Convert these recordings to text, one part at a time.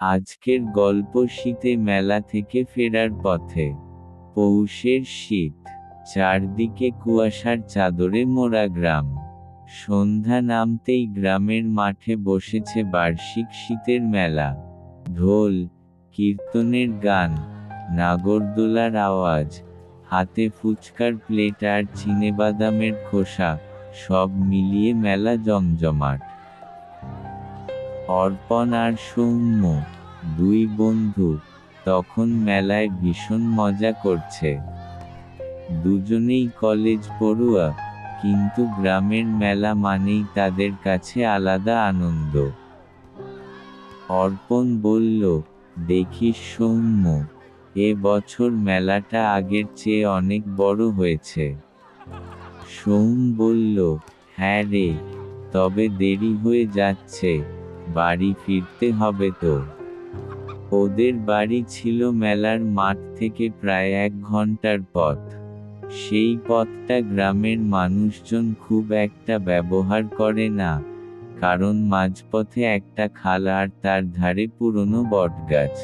আজকের গল্প শীতে মেলা থেকে ফেরার পথে। পৌষের শীত, চারদিকে কুয়াশার চাদরে মোড়া গ্রাম। সন্ধ্যা নামতেই গ্রামের মাঠে বসেছে বার্ষিক শীতের মেলা। ঢোল, কীর্তনের গান, নাগরদোলার আওয়াজ, হাতে ফুচকার প্লেট আর চিনেবাদামের খোসা, সব মিলিয়ে মেলা জমজমাট। অর্পণ আর সৌম্য, দুই বন্ধু, তখন মেলায় ভীষণ মজা করছে। দুজনেই কলেজ পড়ুয়া, কিন্তু গ্রামের মেলা মানেই তাদের কাছে আলাদা আনন্দ। অর্পণ বলল দেখিস সৌম্য, এ বছর মেলাটা আগের চেয়ে অনেক বড় হয়েছে। সৌম বলল হ্যাঁ রে, তবে দেরি হয়ে যাচ্ছে। বাড়ি ফিরতে হবে তো। ওদের বাড়ি ছিল মেলার মাঠ থেকে প্রায় এক ঘণ্টার পথ। সেই পথটা গ্রামের মানুষজন খুব একটা ব্যবহার করে না, কারণ মাঝপথে একটা খাল আর তার ধারে পুরনো বটগাছ।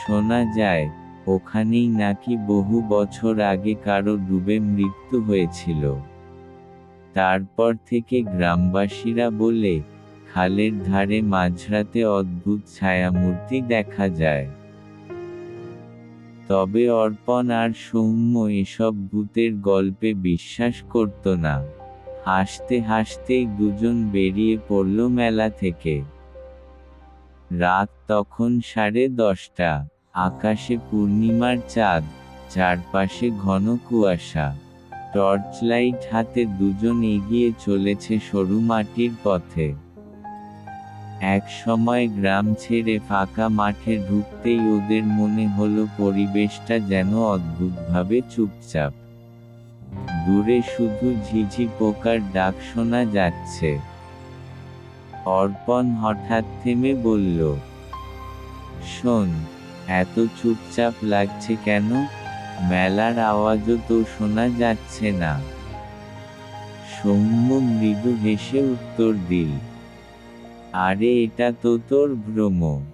শোনা যায়, ওখানেই নাকি বহু বছর আগে কারও ডুবে মৃত্যু হয়েছিল। তারপর থেকে গ্রামবাসীরা বলে খালের ধারে মাঝরাতে অদ্ভুত ছায়ামূর্তি দেখা যায়। তবে অর্পণ আর সৌম্য এসব ভূতের গল্পে বিশ্বাস করত না। হাসতে হাসতেই দুজন বেরিয়ে পড়ল মেলা থেকে। রাত তখন সাড়ে দশটা। আকাশে পূর্ণিমার চাঁদ, চারপাশে ঘন কুয়াশা। টর্চ লাইট হাতে দুজন এগিয়ে চলেছে সরু মাটির পথে। এক সময় গ্রাম ছেড়ে ফাঁকা মাঠে ঢুকতেই ওদের মনে হলো পরিবেশটা যেন অদ্ভুতভাবে চুপচাপ। দূরে শুধু ঝিঝি পোকার ডাক শোনা যাচ্ছে। অর্পণ হঠাৎ থেমে বলল, শোন, এত চুপচাপ লাগছে কেন? মেলার আওয়াজও তো শোনা যাচ্ছে না। সৌম্য মৃদু হেসে উত্তর দিল আরে এটা তো তোর ভ্রম।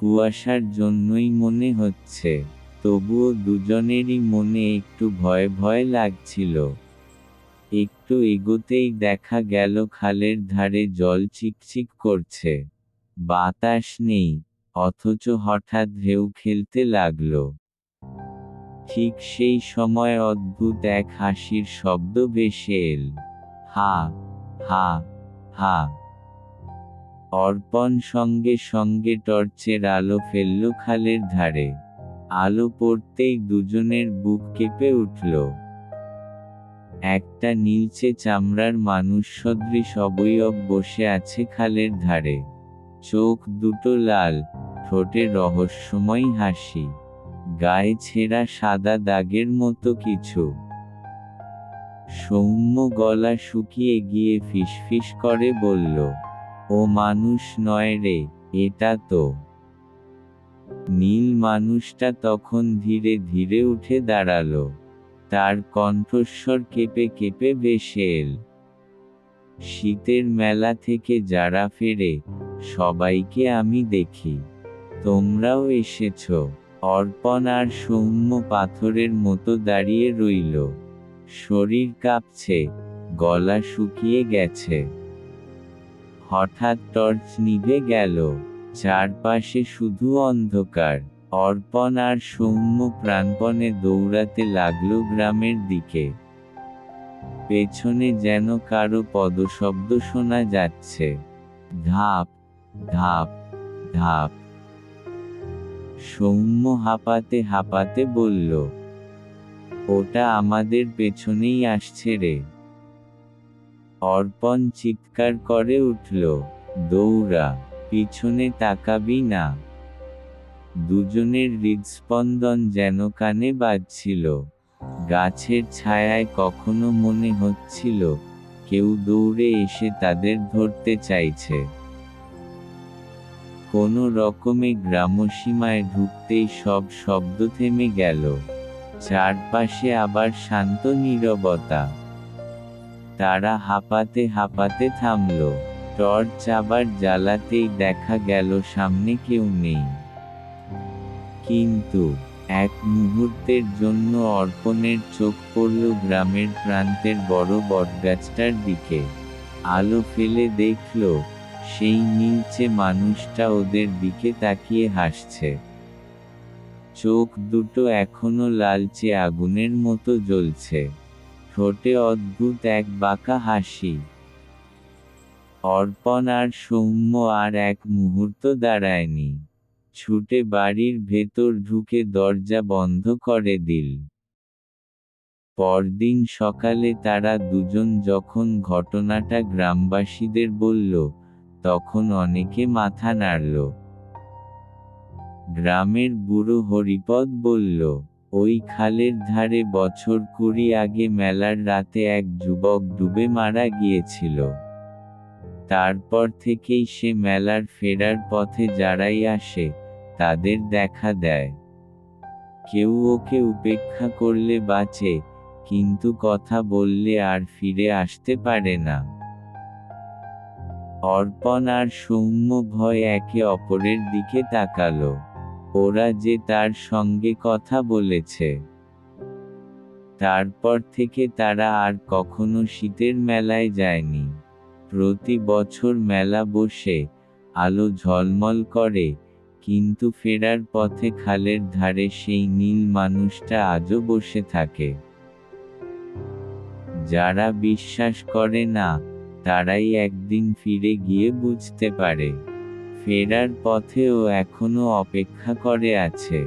কুয়াশার জন্যই মনে হচ্ছে। তবুও দুজনেরই মনে একটু ভয় ভয় লাগছিল। একটু এগোতেই দেখা গেল খালের ধারে জল চিকচিক করছে। বাতাস নেই, অথচ হঠাৎ ঢেউ খেলতে লাগল। ঠিক সেই সময় অদ্ভুত এক হাসির শব্দ ভেসে এল। হা হা হা। অর্পণ সঙ্গে সঙ্গে টর্চের আলো ফেলল খালের ধারে। আলো পড়তেই দুজনের বুক কেঁপে উঠল। একটা নীলচে চামড়ার মানুষ সদৃশ অবয়ব বসে আছে খালের ধারে। চোখ দুটো লাল ঠোঁটে রহস্যময় হাসি। গায়ে ছেঁড়া সাদা দাগের মতো কিছু। সৌম্য গলা শুকিয়ে গিয়ে ফিসফিস করে বলল ও মানুষ নয় রে, এটা তো। নীল মানুষটা তখন ধীরে ধীরে উঠে দাঁড়াল। তার কণ্ঠস্বর কেঁপে কেঁপে ভেসে এল শীতের মেলা থেকে যারা ফেরে, সবাইকে আমি দেখি। তোমরাও এসেছ। অর্পণ আর সৌম্য পাথরের মতো দাঁড়িয়ে রইল। শরীর কাঁপছে, গলা শুকিয়ে গেছে। হঠাৎ টর্চ নিভে গেল। চারপাশে শুধু অন্ধকার। অর্পণ আর সৌম্য প্রাণপণে দৌড়াতে লাগল গ্রামের দিকে। পেছনে যেন কারও পদশব্দ শোনা যাচ্ছে। ধাপ ধাপ ধাপ। সৌম্য হাঁপাতে হাঁপাতে বলল, ওটা আমাদের পেছনেই আসছে রে। অর্পণ চিৎকার করে উঠল, দৌড়া, পিছনে তাকাবি না দুজনের হৃদস্পন্দন যেন কানে বাজছিল। গাছের ছায়ায় কখনো মনে হচ্ছিল, কেউ দৌড়ে এসে তাদের ধরতে চাইছে। কোনো রকমে গ্রামসীমায় ঢুকতেই সব শব্দ থেমে গেল। চারপাশে আবার শান্ত নীরবতা। তারা হাঁপাতে হাঁপাতে থামল। টর্চ আবার জ্বালাতেই দেখা গেল সামনে কেউ নেই। কিন্তু এক মুহূর্তের জন্য অর্পণের চোখ পড়ল গ্রামের প্রান্তের বড় বটগাছটার দিকে। আলো ফেলে দেখল, সেই নীলচে মানুষটা ওদের দিকে তাকিয়ে হাসছে। চোখ দুটো এখনও লালচে আগুনের মতো জ্বলছে। ঠোঁটে অদ্ভুত এক বাঁকা হাসি। অর্পণ আর সৌম্য আর এক মুহূর্ত দাঁড়ায়নি। ছুটে বাড়ির ভেতর ঢুকে দরজা বন্ধ করে দিল। পরদিন সকালে তারা দুজন যখন ঘটনাটা গ্রামবাসীদের বলল, তখন অনেকে মাথা নাড়ল। গ্রামের বুড়ো হরিপদ বলল ওই খালের ধারে বছর কুড়ি আগে মেলার রাতে এক যুবক ডুবে মারা গিয়েছিল। তারপর থেকেই সে মেলার ফেরার পথে যারাই আসে, তাদের দেখা দেয়। কেউ ওকে উপেক্ষা করলে বাঁচে, কিন্তু কথা বললে আর ফিরে আসতে পারে না। অর্পণ আর সৌম্য ভয় একে অপরের দিকে তাকালো। ওরা যে তার সঙ্গে কথা বলেছে। তারপর থেকে তারা আর কখনো শীতের মেলায় যায়নি। প্রতি বছর মেলা বসে, আলো ঝলমল করে, কিন্তু ফেরার পথে খালের ধারে সেই নীল মানুষটা আজও বসে থাকে। যারা বিশ্বাস করে না, তারাই একদিন ফিরে গিয়ে বুঝতে পারে। ফেরার পথেও এখনও অপেক্ষা করে আছে।